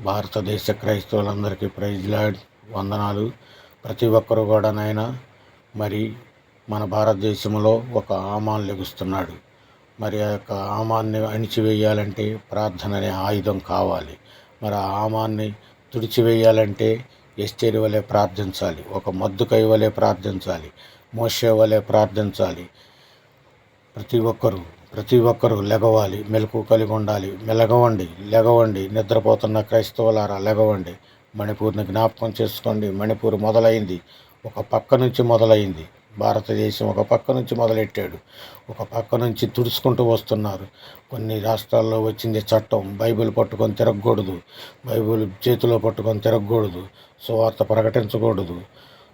భారతదేశ క్రైస్తవులందరికీ praise lord. వందనాలు. ప్రతి ఒక్కరు కూడా నైనా మరి మన భారతదేశంలో ఒక ఆమాన్ లెగుస్తున్నాడు. మరి ఆ యొక్క ఆమాన్ని అణిచివేయాలంటే ప్రార్థన అనే ఆయుధం కావాలి. మరి ఆ ఆమాన్ని తుడిచివేయాలంటే ఎస్టేరి వలె ప్రార్థించాలి. ఒక మద్దుకై వలె ప్రార్థించాలి. మోసే వలె ప్రార్థించాలి. ప్రతి ఒక్కరూ ప్రతి ఒక్కరూ లెగవాలి మెలకు కలిగి ఉండాలి మెలగవండి లెగవండి నిద్రపోతున్న క్రైస్తవులారా లెగవండి. మణిపూర్ని జ్ఞాపకం చేసుకోండి. మణిపూర్ మొదలైంది. ఒక పక్క నుంచి మొదలైంది. భారతదేశం ఒక పక్క నుంచి మొదలెట్టాడు. ఒక పక్క నుంచి తుడుచుకుంటూ వస్తున్నారు. కొన్ని రాష్ట్రాల్లో వచ్చింది చట్టం. బైబిల్ పట్టుకొని తిరగకూడదు. బైబిల్ చేతిలో పట్టుకొని తిరగకూడదు. సువార్త ప్రకటించకూడదు.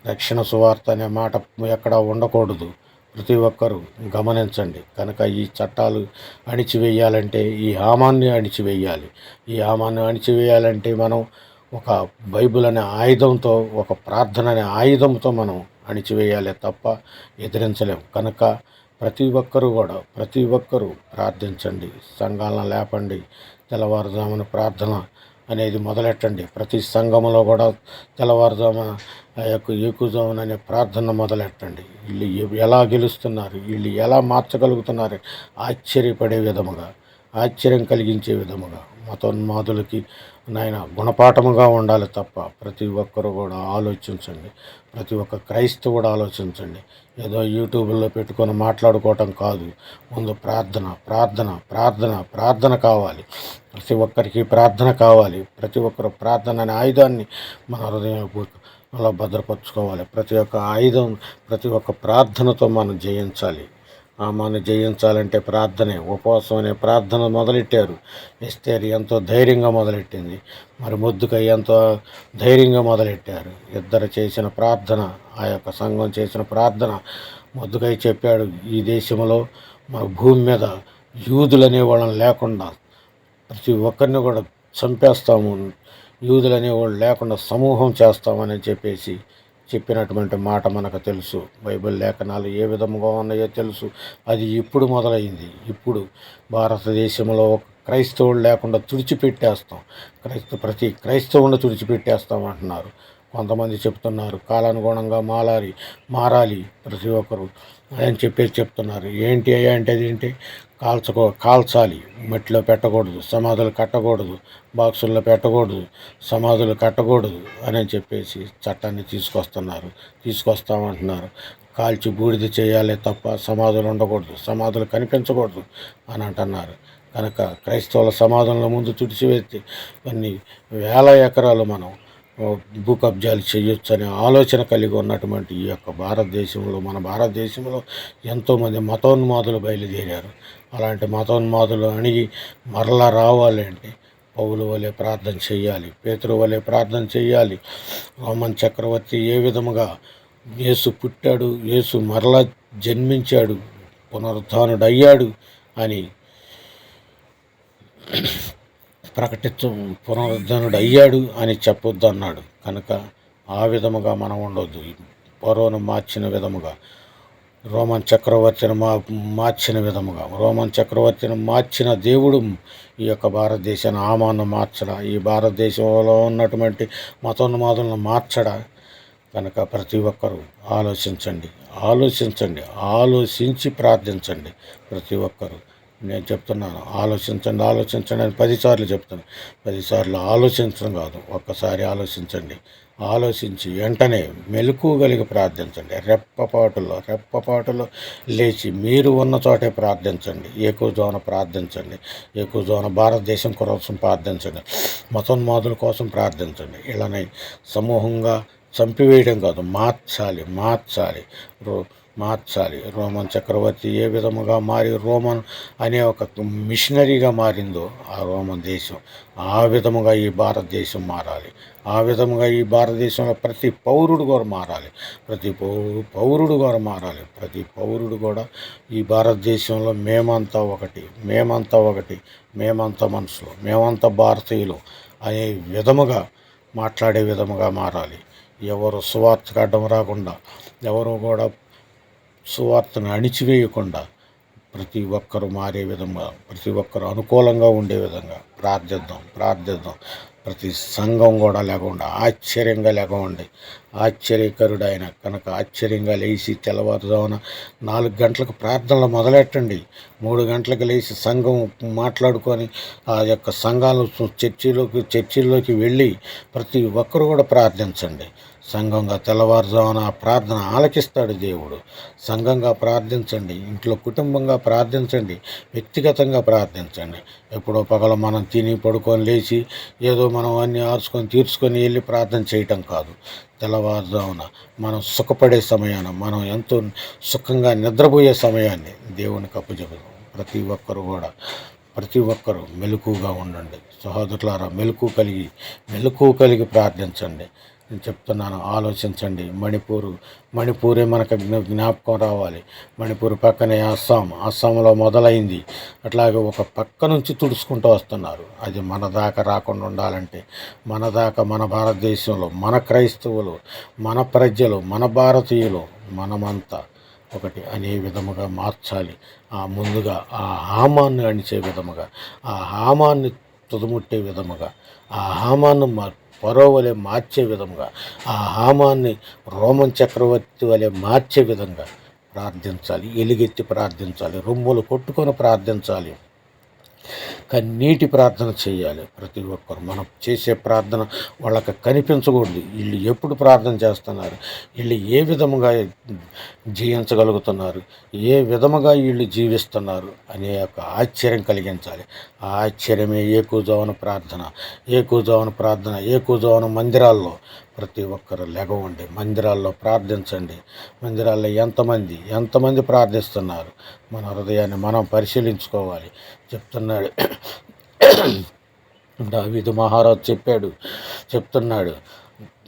రక్షణ సువార్త అనే మాట ఎక్కడ ఉండకూడదు. ప్రతి ఒక్కరూ గమనించండి. కనుక ఈ చట్టాలు అణిచివేయాలంటే ఈ హామాన్ని అణిచివేయాలి. ఈ హామాన్ని అణిచివేయాలంటే మనం ఒక బైబిల్ అనే ఆయుధంతో ఒక ప్రార్థన అనే ఆయుధంతో మనం అణిచివేయాలి తప్ప ఎదిరించలేం. కనుక ప్రతి ఒక్కరూ కూడా ప్రతి ఒక్కరూ ప్రార్థించండి. సంఘాలను లేపండి. తెల్లవారుజామున ప్రార్థన అనేది మొదలెట్టండి. ప్రతి సంఘములో కూడా తెల్లవారుజామున ఆ యొక్క ఏకుజామున అనే ప్రార్థన మొదలెట్టండి. వీళ్ళు ఎలా గెలుస్తున్నారు? వీళ్ళు ఎలా మార్చగలుగుతున్నారు? ఆశ్చర్యపడే విధముగా ఆశ్చర్యం కలిగించే విధముగా మతోన్మాదులకి నాయన గుణపాఠముగా ఉండాలి తప్ప ప్రతి ఒక్కరు కూడా ఆలోచించండి. ప్రతి ఒక్క క్రైస్తవుడు ఆలోచించండి. ఏదో యూట్యూబ్లో పెట్టుకొని మాట్లాడుకోవటం కాదు. ముందు ప్రార్థన ప్రార్థన ప్రార్థన ప్రార్థన కావాలి. ప్రతి ఒక్కరికి ప్రార్థన కావాలి. ప్రతి ఒక్కరు ప్రార్థన అనే ఆయుధాన్ని మన హృదయంలో భద్రపరచుకోవాలి. ప్రతి ఒక్క ఆయుధం ప్రతి ఒక్క ప్రార్థనతో మనం జయించాలి. మనం జయించాలంటే ప్రార్థనే ఉపవాసం అనే ప్రార్థన మొదలెట్టారు. ఎస్తేరు ఎంతో ధైర్యంగా మొదలెట్టింది. మరి ముద్దుకై ఎంతో ధైర్యంగా మొదలెట్టారు. ఇద్దరు చేసిన ప్రార్థన ఆ యొక్క సంఘం చేసిన ప్రార్థన ముద్దుకై చెప్పాడు. ఈ దేశంలో మన భూమి మీద యూదులు అనేవాళ్ళని లేకుండా ప్రతి ఒక్కరిని కూడా చంపేస్తాము. యూదులు అనేవాళ్ళు లేకుండా సమూహం చేస్తామని చెప్పేసి చెప్పినటువంటి మాట మనకు తెలుసు. బైబిల్ లేఖనాలు ఏ విధముగా ఉన్నాయో తెలుసు. అది ఇప్పుడు మొదలైంది. ఇప్పుడు భారతదేశంలో క్రైస్తవులు క్రైస్తవుడు లేకుండా తుడిచిపెట్టేస్తాం. క్రైస్త ప్రతి క్రైస్తవుని తుడిచిపెట్టేస్తాం అంటున్నారు. కొంతమంది చెప్తున్నారు కాలానుగుణంగా మారాలి మారాలి ప్రతి ఒక్కరు అని చెప్పేసి చెప్తున్నారు. ఏంటి అయ్యా అంటే అదేంటి? కాల్చుకో కాల్చాలి. మట్టిలో పెట్టకూడదు సమాధులు కట్టకూడదు బాక్సుల్లో పెట్టకూడదు సమాధులు కట్టకూడదు అని చెప్పేసి చట్టాన్ని తీసుకొస్తున్నారు తీసుకొస్తామంటున్నారు. కాల్చి బూడిద చేయాలి తప్ప సమాధులు ఉండకూడదు సమాధులు కనిపించకూడదు అని అంటున్నారు. కనుక క్రైస్తవుల సమాధుల ముందు తుడిచివేసి కొన్ని వేల ఎకరాలు మనం భూ కబ్జాలు చేయొచ్చు అనే ఆలోచన కలిగి ఉన్నటువంటి ఈ యొక్క భారతదేశంలో మన భారతదేశంలో ఎంతోమంది మతోన్మాదులు బయలుదేరారు. అలాంటి మతోన్మాదులు అణిగి మరలా రావాలంటే పౌలు వలె ప్రార్థన చేయాలి పేతురు వలె ప్రార్థన చేయాలి. రోమన్ చక్రవర్తి ఏ విధముగా యేసు పుట్టాడు యేసు మరలా జన్మించాడు పునరుద్ధానుడయ్యాడు అని ప్రకటించు పునరుద్ధరణుడు అయ్యాడు అని చెప్పొద్దు అన్నాడు కనుక ఆ విధముగా మనం ఉండొద్దు. పరోను మార్చిన విధముగా రోమన్ చక్రవర్తిని మా మార్చిన విధముగా రోమన్ చక్రవర్తిని మార్చిన దేవుడు ఈ యొక్క భారతదేశాన్ని ఆమాను మార్చడా ఈ భారతదేశంలో ఉన్నటువంటి మతోన్మాదులను మార్చడా? కనుక ప్రతి ఒక్కరూ ఆలోచించండి ఆలోచించండి ఆలోచించి ప్రార్థించండి ప్రతి ఒక్కరూ. నేను చెప్తున్నాను. ఆలోచించండి ఆలోచించండి అని పదిసార్లు చెప్తాను పదిసార్లు ఆలోచించడం కాదు ఒక్కసారి ఆలోచించండి. ఆలోచించి వెంటనే మెలకువగలిగి ప్రార్థించండి. రెప్పపాటులో రెప్పపాటులో లేచి మీరు ఉన్న చోటే ప్రార్థించండి. ఏకూజోన ప్రార్థించండి. ఏకూజోన భారతదేశం కోసం ప్రార్థించండి. మతోన్మాదుల కోసం ప్రార్థించండి. ఇలానే సమూహంగా చంపివేయడం కాదు మార్చాలి మార్చాలి. రో మార్చాలి. రోమన్ చక్రవర్తి ఏ విధముగా మారి రోమన్ అనే ఒక మిషనరీగా మారిందో ఆ రోమన్ దేశం ఆ విధముగా ఈ భారతదేశం మారాలి. ఆ విధముగా ఈ భారతదేశంలో ప్రతి పౌరుడు కూడా మారాలి. ప్రతి పౌరు పౌరుడు కూడా మారాలి. ప్రతి పౌరుడు కూడా ఈ భారతదేశంలో మేమంతా ఒకటి మేమంతా ఒకటి మేమంతా మనుషులు మేమంతా భారతీయులు అనే విధముగా మాట్లాడే విధముగా మారాలి. ఎవరు సువార్తకు అడ్డం రాకుండా ఎవరు కూడా సువార్తను అణిచివేయకుండా ప్రతి ఒక్కరు మారే విధంగా ప్రతి ఒక్కరు అనుకూలంగా ఉండే విధంగా ప్రార్థిద్దాం ప్రార్థిద్దాం. ప్రతి సంఘం కూడా లేకుండా ఆశ్చర్యంగా లేకుండా ఆశ్చర్యకరుడు ఆయన కనుక ఆశ్చర్యంగా లేచి తెల్లవారుజామున నాలుగు గంటలకు ప్రార్థనలు మొదలెట్టండి. మూడు గంటలకు లేచి సంఘం మాట్లాడుకొని ఆ యొక్క సంఘాలు చర్చిలోకి చర్చిల్లోకి వెళ్ళి ప్రతి ఒక్కరు కూడా ప్రార్థించండి. సంఘంగా తెల్లవారుజామున ప్రార్థన ఆలకిస్తాడు దేవుడు. సంఘంగా ప్రార్థించండి ఇంట్లో కుటుంబంగా ప్రార్థించండి వ్యక్తిగతంగా ప్రార్థించండి. ఎప్పుడో పగల మనం తిని పడుకొని లేచి ఏదో మనం అన్నీ ఆర్చుకొని తీర్చుకొని వెళ్ళి ప్రార్థన చేయటం కాదు. తెల్లవారుజామున మనం సుఖపడే సమయాన మనం ఎంతో సుఖంగా నిద్రపోయే సమయాన్ని దేవునికి అప్పచెబుదాం ప్రతి ఒక్కరు కూడా ప్రతి ఒక్కరూ మెలకుగా ఉండండి. సహోదరులారా మెలకు కలిగి మెలకు కలిగి ప్రార్థించండి. నేను చెప్తున్నాను ఆలోచించండి. మణిపూరు మణిపూరే మనకు జ్ఞాపకం రావాలి. మణిపూర్ పక్కనే అస్సాం. అస్సాంలో మొదలైంది. అట్లాగే ఒక పక్క నుంచి తుడుచుకుంటూ వస్తున్నారు. అది మన దాకా రాకుండా ఉండాలంటే మన దాకా మన భారతదేశంలో మన క్రైస్తవులు మన ప్రజలు మన భారతీయులు మనమంతా ఒకటి అనే విధముగా మార్చాలి. ఆ ముందుగా ఆ హామాన్ని అణిచే విధముగా ఆ హామాన్ని తుదముట్టే విధముగా ఆ హామాన్ని మార్పు పరో వలె మార్చే విధంగా ఆ హామాన్ని రోమన్ చక్రవర్తి వలె మార్చే విధంగా ప్రార్థించాలి. ఎలుగెత్తి ప్రార్థించాలి. రొమ్ములు కొట్టుకొని ప్రార్థించాలి. కన్నీటి ప్రార్థన చేయాలి. ప్రతి ఒక్కరు మనం చేసే ప్రార్థన వాళ్ళకి కనిపించకూడదు. వీళ్ళు ఎప్పుడు ప్రార్థన చేస్తున్నారు? వీళ్ళు ఏ విధముగా జీవించగలుగుతున్నారు? ఏ విధముగా వీళ్ళు జీవిస్తున్నారు? అనే ఒక ఆశ్చర్యం కలిగించాలి. ఆ ఆశ్చర్యమే ఏకూజవన ప్రార్థన ఏకూజవన ప్రార్థన ఏకూజవన మందిరాల్లో ప్రతి ఒక్కరు లెగవండి మందిరాల్లో ప్రార్థించండి. మందిరాల్లో ఎంతమంది ఎంతమంది ప్రార్థిస్తున్నారు? మన హృదయాన్ని మనం పరిశీలించుకోవాలి. చెప్తున్నాడు. దావీదు మహారాజు చెప్పాడు. చెప్తున్నాడు.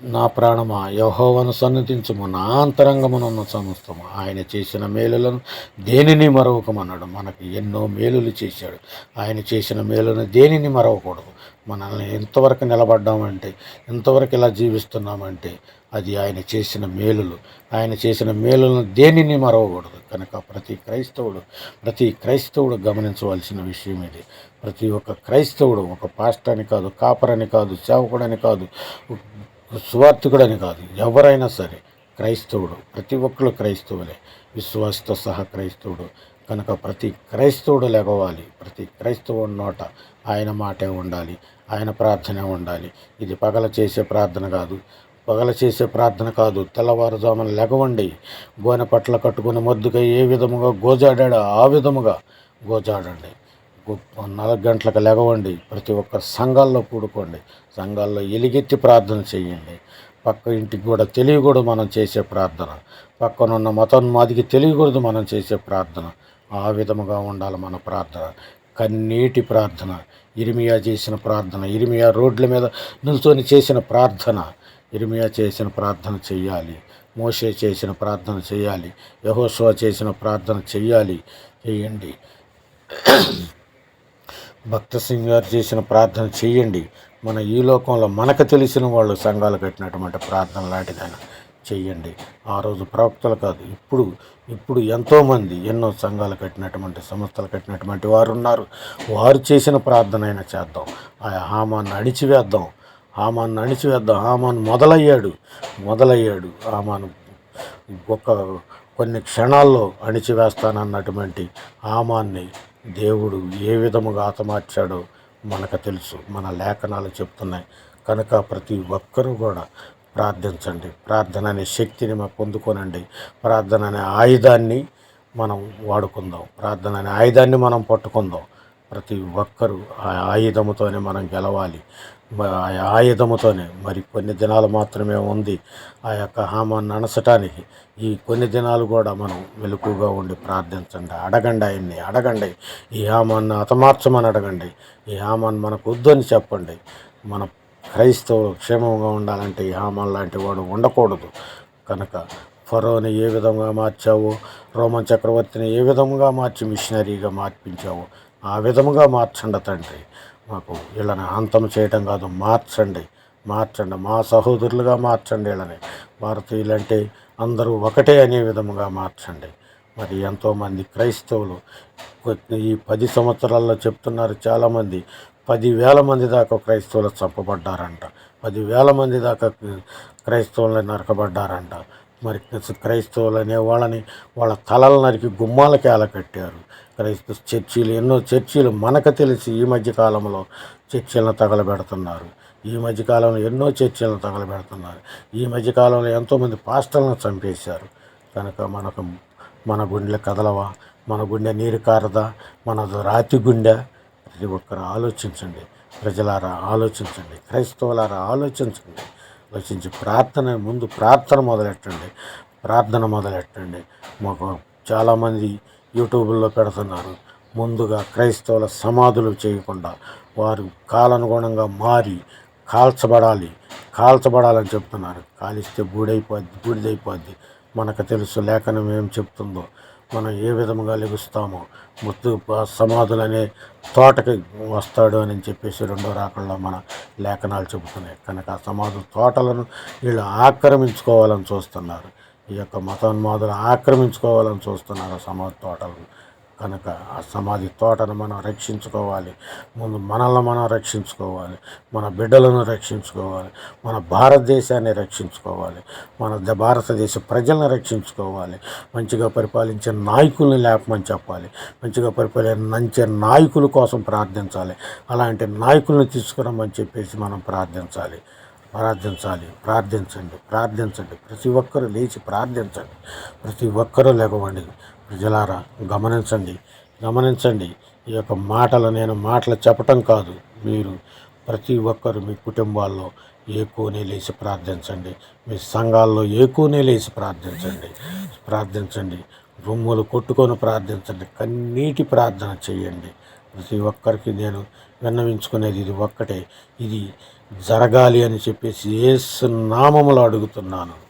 నా ప్రాణమా యహోవను సన్నతించము నా అంతరంగమునున్న సమస్తము. ఆయన చేసిన మేలులను దేనిని మరవకమన్నాడు మనకు ఎన్నో మేలులు చేశాడు. ఆయన చేసిన మేలును దేనిని మరవకూడదు? మనల్ని ఎంతవరకు నిలబడ్డామంటే ఎంతవరకు ఇలా జీవిస్తున్నామంటే అది ఆయన చేసిన మేలులు. ఆయన చేసిన మేలులను దేనిని మరవకూడదు? కనుక ప్రతి క్రైస్తవుడు ప్రతి క్రైస్తవుడు గమనించవలసిన విషయం ఇది. ప్రతి ఒక్క క్రైస్తవుడు ఒక పాస్టని అని కాదు కాపరని కాదు సేవకుడని కాదు సువార్థికుడని కాదు ఎవరైనా సరే క్రైస్తవుడు ప్రతి ఒక్కరు క్రైస్తవులే. విశ్వాసతో సహా క్రైస్తవుడు. కనుక ప్రతి క్రైస్తవుడు లెగవాలి ప్రతి క్రైస్తవుడి నోట ఆయన మాటే ఉండాలి ఆయన ప్రార్థనే ఉండాలి. ఇది పగల చేసే ప్రార్థన కాదు పగల చేసే ప్రార్థన కాదు. తెల్లవారుజామున లెగవండి గోనె పట్ల కట్టుకుని మొద్దుగా ఏ విధముగా గోజాడాడో ఆ విధముగా గోజాడండి. నాలుగు గంటలకు లెగవండి ప్రతి ఒక్క సంఘాల్లో కూడుకోండి. సంఘాల్లో ఎలిగెత్తి ప్రార్థన చేయండి. పక్క ఇంటికి కూడా తెలియకూడదు మనం చేసే ప్రార్థన. పక్కనున్న మతోన్మాదికి తెలియకూడదు మనం చేసే ప్రార్థన. ఆ విధముగా ఉండాలి మన ప్రార్థన. కన్నీటి ప్రార్థన ఇరిమియా చేసిన ప్రార్థన ఇరిమియా రోడ్ల మీద నిల్చొని చేసిన ప్రార్థన. ఇరిమియా చేసిన ప్రార్థన చేయాలి. మోషే చేసిన ప్రార్థన చేయాలి. యహోస్వా చేసిన ప్రార్థన చేయాలి. చేయండి. భక్త సింగ్ గారు చేసిన ప్రార్థన చేయండి. మన ఈ లోకంలో మనకు తెలిసిన వాళ్ళు సంఘాలు కట్టినటువంటి ప్రార్థన లాంటిదైనా చెయ్యండి ఆ రోజు ప్రవక్తలు కాదు ఇప్పుడు ఇప్పుడు ఎంతోమంది ఎన్నో సంఘాలు కట్టినటువంటి సంస్థలు కట్టినటువంటి వారు ఉన్నారు. వారు చేసిన ప్రార్థన అయినా చేద్దాం. ఆ హామాన్ని అణిచివేద్దాం. హామాన్ని అణిచివేద్దాం. హామాన్ మొదలయ్యాడు. మొదలయ్యాడు. హామాను ఒక కొన్ని క్షణాల్లో అణిచివేస్తానన్నటువంటి హామాన్ని దేవుడు ఏ విధముగా ఆతమార్చాడో మనకు తెలుసు మన లేఖనాలు చెప్తున్నాయి. కనుక ప్రతి ఒక్కరూ కూడా ప్రార్థించండి. ప్రార్థన అనే శక్తిని మనం పొందుకోనండి. ప్రార్థన అనే ఆయుధాన్ని మనం వాడుకుందాం. ప్రార్థన అనే ఆయుధాన్ని మనం పట్టుకుందాం. ప్రతి ఒక్కరూ ఆ ఆయుధముతోనే మనం గెలవాలి. ఆయుధముతోనే. మరి కొన్ని దినాలు మాత్రమే ఉంది ఆ యొక్క హామాన్ని అనసటానికి ఈ కొన్ని దినాలు కూడా మనం మెలకుగా ఉండి ప్రార్థించండి. అడగండి ఆయన్ని అడగండి. ఈ హామాన్ని హతమార్చమని అడగండి. ఈ హామాన్ని మనకు వద్దని చెప్పండి. మన క్రైస్తవులు క్షేమంగా ఉండాలంటే ఈ హామాన్ లాంటి వాడు ఉండకూడదు. కనుక ఫరోని ఏ విధంగా మార్చావు? రోమన్ చక్రవర్తిని ఏ విధంగా మార్చి మిషనరీగా మార్పించావు? ఆ విధముగా మార్చండి తండ్రి. మాకు వీళ్ళని అంతం చేయటం కాదు మార్చండి మార్చండి. మా సహోదరులుగా మార్చండి వీళ్ళని. భారతీయులంటే అందరూ ఒకటే అనే విధముగా మార్చండి. మరి ఎంతోమంది క్రైస్తవులు ఈ పది సంవత్సరాల్లో చెప్తున్నారు చాలామంది పదివేల మంది దాకా క్రైస్తవులు చంపబడ్డారంట. పదివేల మంది దాకా క్రైస్తవులు నరకబడ్డారంట. మరి క్రైస్తవులు అనే వాళ్ళని వాళ్ళ తలలు నరికి గుమ్మాలకి కట్టారు క్రైస్తవ చర్చీలు ఎన్నో చర్చీలు మనకు తెలిసి ఈ మధ్యకాలంలో చర్చిలను చర్చీలను తగలబెడుతున్నారు. ఈ మధ్యకాలంలో ఎన్నో చర్చిలను తగలబెడుతున్నారు. ఈ మధ్యకాలంలో ఎంతోమంది పాస్టర్లను చంపేశారు. కనుక మనకు మన గుండెలు కదలవా? మన గుండె నీరు కారదా? మన రాతి గుండె? ప్రతి ఒక్కరు ఆలోచించండి. ప్రజలారా ఆలోచించండి. క్రైస్తవులారా ఆలోచించండి. ఆలోచించి ప్రార్థన ముందు ప్రార్థన మొదలెట్టండి. ప్రార్థన మొదలెట్టండి. మాకు చాలామంది యూట్యూబ్లో పెడుతున్నారు. ముందుగా క్రైస్తవుల సమాధులు చేయకుండా వారు కాలానుగుణంగా మారి కాల్చబడాలి. కాల్చబడాలని చెప్తున్నారు. కాలిస్తే బూడైపోద్ది బూడిదైపోద్ది. మనకు తెలుసు లేఖనం ఏం చెప్తుందో. మనం ఏ విధముగా లెగుస్తామో. ముత్తు సమాధులనే తోటకి వస్తాడు అని చెప్పేసి రెండో రాకల్లో మన లేఖనాలు చెబుతున్నాయి. కనుక ఆ సమాధుల తోటలను వీళ్ళు ఆక్రమించుకోవాలని చూస్తున్నారు. ఈ యొక్క మతోన్మాదులు ఆక్రమించుకోవాలని చూస్తున్నారు సమాధి తోటలను కనుక ఆ సమాధి తోటను మనం రక్షించుకోవాలి. ముందు మనల్ని మనం రక్షించుకోవాలి. మన బిడ్డలను రక్షించుకోవాలి. మన భారతదేశాన్ని రక్షించుకోవాలి. మన భారతదేశ ప్రజలను రక్షించుకోవాలి. మంచిగా పరిపాలించే నాయకుల్ని లేపమని చెప్పాలి. మంచిగా పరిపాలించే నాయకుల కోసం ప్రార్థించాలి. అలాంటి నాయకుల్ని తీసుకురమ్మని చెప్పేసి మనం ప్రార్థించాలి. ప్రార్థించాలి. ప్రార్థించండి. ప్రార్థించండి. ప్రతి ఒక్కరూ లేచి ప్రార్థించండి. ప్రతి ఒక్కరూ లేకవండి ప్రజలారా గమనించండి. గమనించండి. ఈ యొక్క మాటలు నేను మాటలు చెప్పటం కాదు. మీరు ప్రతి ఒక్కరు మీ కుటుంబాల్లో ఏకోనే లేచి ప్రార్థించండి. మీ సంఘాల్లో ఏకోనే లేచి ప్రార్థించండి. ప్రార్థించండి. రొమ్ములు కొట్టుకొని ప్రార్థించండి. కన్నీటి ప్రార్థన చేయండి. ప్రతి ఒక్కరికి నేను విన్నవించుకునేది ఇది ఒక్కటే. ఇది జరగాలి అని చెప్పేసి ఏసు నామములు అడుగుతున్నాను.